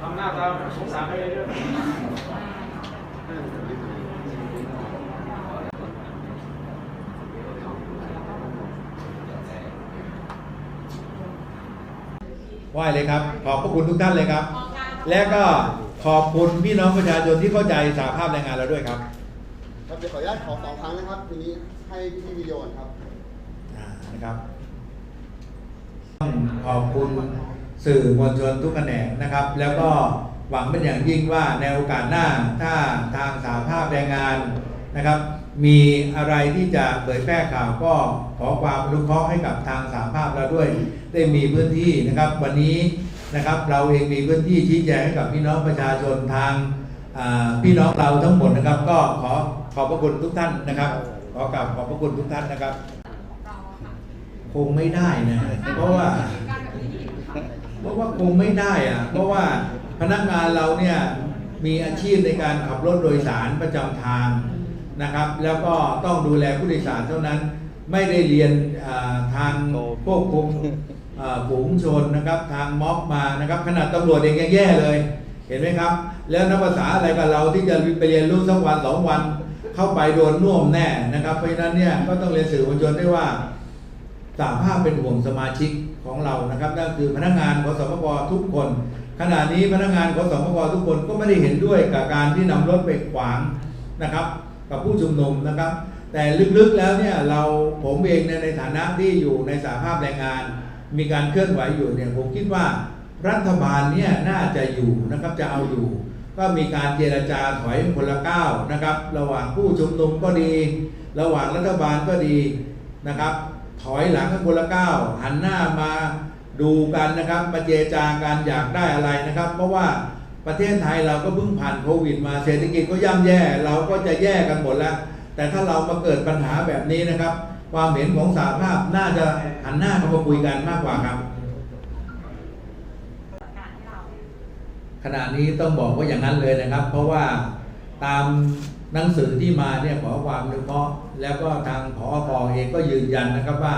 ทำหน้าตาสงสารไปเรื่อยไหว้เลยครับ ขอบพระคุณทุกท่านเลยครับ และก็ขอบคุณพี่น้องประชาชนที่เข้าใจสาภาพแรงงานเราด้วยครับครับเดี๋ยวขออนุญาตขอสองครั้งนะครับทีนี้ให้พี่วิดีโอก่อนครับอ่านะครับต้องขอบคุณ สื่อมวลชนทุกแขนงนะครับ แล้วก็หวังเป็นอย่างยิ่งว่าในโอกาสหน้าถ้าทางสาภาพแรงงานนะครับ มีอะไรที่จะเผยแพร่ข่าวก็ขอความอนุเคราะห์ให้กับทางสาภาพเราด้วย ได้มีพื้นที่นะครับ วันนี้นะครับเราเองมีพื้นที่ชี้แจงให้กับพี่น้องประชาชนทางพี่น้องเราทั้งหมดนะครับ ก็ขอขอบพระคุณทุกท่านนะครับ ขอกราบขอบพระคุณทุกท่านนะครับ คงไม่ได้นะเพราะว่า เพราะว่าคงไม่ได้อะเพราะว่าพนักงานเราเนี่ยมีอาชีพในการขับรถโดยสารประจำทางนะครับ แล้วก็ต้องดูแลผู้โดยสารเท่านั้น ไม่ได้เรียนทางควบคุมอ่าฝูงชนนะครับทางม็อบมานะครับขนาดตำรวจเองยังแย่เลยเห็นไหมครับ แล้วนักภาษาอะไรกับเราที่จะไปเรียนรู้สักวันสองวัน เข้าไปโดนน่วมแน่นะครับ เพราะฉะนั้นเนี่ยก็ต้องเรียนสื่อมวลชนได้ว่า สาภาพเป็นห่วงสมาชิกของเรานะครับนั่นคือพนักงานขอสมกทุกคน ขณะนี้พนักงานขอสมกทุกคนก็ไม่ได้เห็นด้วยกับการที่นำรถไปขวางนะครับ กับผู้ชุมนุมนะครับ แต่ลึกๆแล้วเนี่ยเราผมเองในฐานะที่อยู่ในสาภาพแรงงาน มีการเคลื่อนไหวอยู่เนี่ยผมคิดว่ารัฐบาลเนี่ยน่าจะอยู่นะครับจะเอาอยู่ ก็มีการเจรจาถอยคนละก้าวนะครับ ระหว่างผู้ชุมนุมก็ดี ระหว่างรัฐบาลก็ดีนะครับ ถอยหลังกันคนละก้าวหันหน้ามาดูกันนะครับมาเจจากันอยากได้อะไรนะครับ เพราะว่าประเทศไทยเราก็เพิ่งผ่านโควิดมาเศรษฐกิจก็ย่ำแย่ เราก็จะแย่กันหมดแล้ว แต่ถ้าเรามาเกิดปัญหาแบบนี้นะครับ ความเห็นของสาภาพน่าจะหันหน้าเข้ามาคุยกันมากกว่าครับ ขณะนี้ต้องบอกว่าอย่างนั้นเลยนะครับ เพราะว่าตาม หนังสือที่มาเนี่ยขอความอนุเคราะห์แล้วก็ทางผอพเองก็ยืนยันนะครับว่า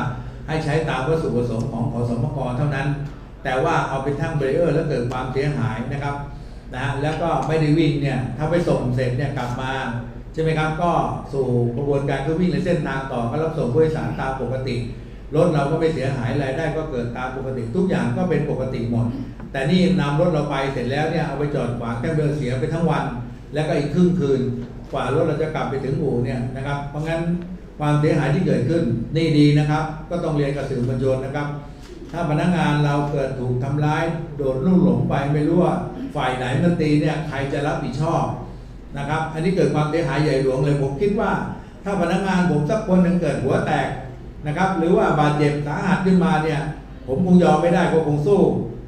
ให้ใช้ตามวัตถุประสงค์ของขอสมกเท่านั้น แต่ว่าเอาเป็นทั้งเบรเออร์แล้วเกิดความเสียหายนะครับนะแล้วก็ไม่ได้วิ่งเนี่ยถ้าไปส่งเสร็จเนี่ยกลับมาใช่ไหมครับก็สู่กระบวนการก็วิ่งในเส้นทางต่อก็รับส่งผู้โดยสารตามปกติรถเราก็ไม่เสียหายรายได้ก็เกิดตามปกติทุกอย่างก็เป็นปกติหมด แต่นี่นำรถเราไปเสร็จแล้วเนี่ยเอาไปจอดขวางแค่เดินเสียไปทั้งวัน แล้วก็อีกครึ่งคืน กว่ารถเราจะกลับไปถึงอู่เนี่ยนะครับ เพราะงั้นความเสียหายที่เกิดขึ้นนี่ดีนะครับ ก็ต้องเรียนกับสื่อมวลชนนะครับ ถ้าพนักงานเราเกิดถูกทำร้ายโดนลุ่มหลงไปไม่รู้ว่าฝ่ายไหนมันตีเนี่ยใครจะรับผิดชอบนะครับ อันนี้เกิดความเสียหายใหญ่หลวงเลยผมคิดว่า ถ้าพนักงานผมสักคนหนึ่งเกิดหัวแตกนะครับ หรือว่าบาดเจ็บสาหัสขึ้นมาเนี่ย ผมคงยอมไม่ได้ก็คงสู้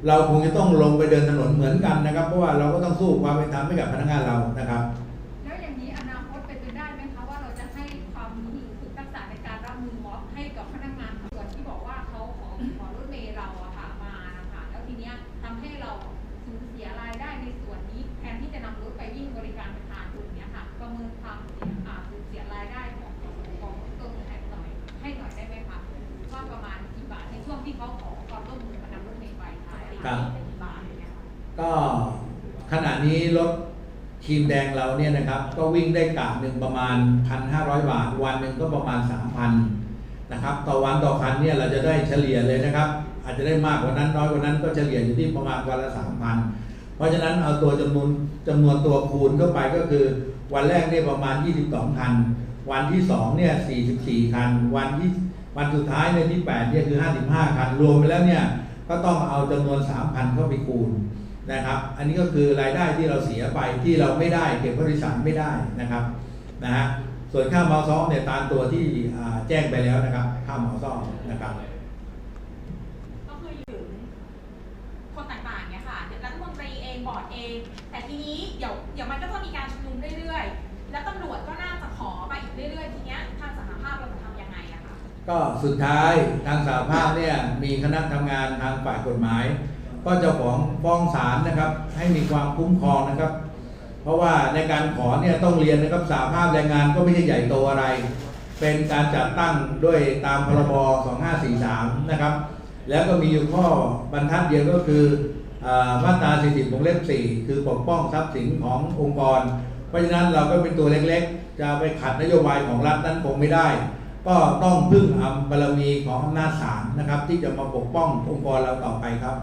เราคงจะต้องลงไปเดินถนนเหมือนกันนะครับ เพราะว่าเราก็ต้องสู้ความเป็นธรรมให้กับพนักงานเรานะครับ ไปวิ่งบริการประชาชนเนี้ยค่ะประเมินความเสียอ่าสูญเสียรายได้ของของของตัวแทนหน่อยให้หน่อยได้ไหมคะว่าประมาณกี่บาทในช่วงที่เขาขอความร่วมมือมานำรถเมล์ไปค่ะครับกี่บาทเงี้ยค่ะก็ขณะนี้รถทีมแดงเราเนี่ยนะครับ ก็วิ่งได้กะหนึ่งประมาณ 1,500 บาท วันหนึ่งก็ประมาณ 3,000นะครับต่อวันต่อคันเนี่ยเราจะได้เฉลี่ยเลยนะครับ อาจจะได้มากกว่านั้นน้อยกว่านั้นก็เฉลี่ยอยู่ที่ประมาณวันละ3,000 เพราะฉะนั้นเอาตัวจำนวนจำนวนตัวคูณเข้าไปก็คือ วันแรกเนี่ยประมาณ 22 คัน วันที่2เนี่ย 44 คัน วันที่วันสุดท้ายเนี่ยที่8เนี่ยคือ 55 คัน รวมไปแล้วเนี่ยก็ต้องเอาจำนวน 3,000 เข้าไปคูณนะครับ อันนี้ก็คือรายได้ที่เราเสียไปที่เราไม่ได้เก็บผู้โดยสารไม่ได้นะครับนะฮะส่วนค่าเมาซ้อมเนี่ยตามตัวที่แจ้งไปแล้วนะครับค่าเมาซ้อมนะครับ เรื่อยๆทีเนี้ยทางสหภาพเราจะทำยังไงอะคะก็สุดท้ายทางสาภาพเนี่ยมีคณะทำงานทางฝ่ายกฎหมาย ก็จะฟ้องฟ้องศาลนะครับ ให้มีความคุ้มครองนะครับ เพราะว่าในการขอเนี่ยต้องเรียนนะครับสาภาพแรงงานก็ไม่ใช่ใหญ่โตอะไร เป็นการจัดตั้งด้วยตามพรบ 2543 นะครับ แล้วก็มีอยู่ข้อบรรทัดเดียวก็คืออ่อมาตรา 40วงเล็บ 4 คือปกป้องทรัพย์สินขององค์กร ราะฉะนั้นเราก็เป็นตัวเล็กๆ จะไปขัดนโยบายของรัฐนั้นคงไม่ได้ ก็ต้องพึ่งอำบารมีของอำนาจศาลนะครับ ที่จะมาปกป้ององค์กรเราต่อไปครับ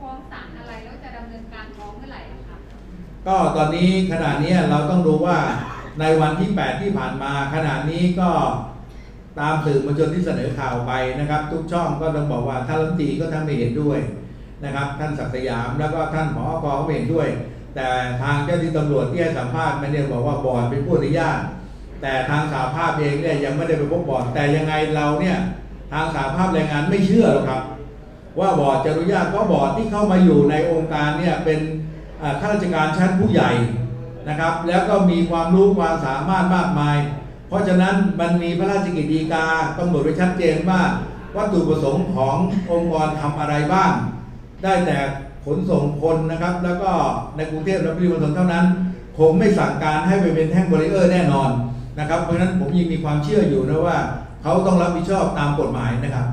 ฟ้องศาลอะไรแล้วจะดำเนินการฟ้องเมื่อไหร่อะคะก็ตอนนี้ขณะนี้เราต้องดูว่าในวันที่ 8 ที่ผ่านมาขณะนี้ก็ตามสื่อมวลชนที่เสนอข่าวไปนะครับ ทุกช่องก็ต้องบอกว่าท่านรัฐมนตรีก็ท่านไม่เห็นด้วยนะครับ ท่านศักดิ์สยามแล้วก็ท่านผอกก็ไม่เห็นด้วย แต่ทางเจ้าที่ตำรวจที่ให้สัมภาษณ์มาเนี่ยบอกว่าบอร์ดเป็นผู้อนุญาต แต่ทางสาภาพเองเนี่ยยังไม่ได้ไปพบบอร์ดแต่ยังไงเราเนี่ยทางสาภาพแรงงานไม่เชื่อหรอกครับ ว่าบอร์ดจะอนุญาตเพราะบอร์ดที่เข้ามาอยู่ในองค์การเนี่ยเป็นข้าราชการชั้นผู้ใหญ่นะครับ แล้วก็มีความรู้ความสามารถมากมาย เพราะฉะนั้นมันมีพระราชกิจฎีกากำหนดไว้ชัดเจนว่าวัตถุประสงค์ขององค์กรทำอะไรบ้าง ได้แต่ ขนส่งคนนะครับ แล้วก็ในกรุงเทพและปริมณฑลเท่านั้น คงไม่สั่งการให้ไปเป็นแท่งบริเออร์แน่นอนนะครับ เพราะฉะนั้นผมยังมีความเชื่ออยู่นะว่า เขาต้องรับผิดชอบตามกฎหมายนะครับ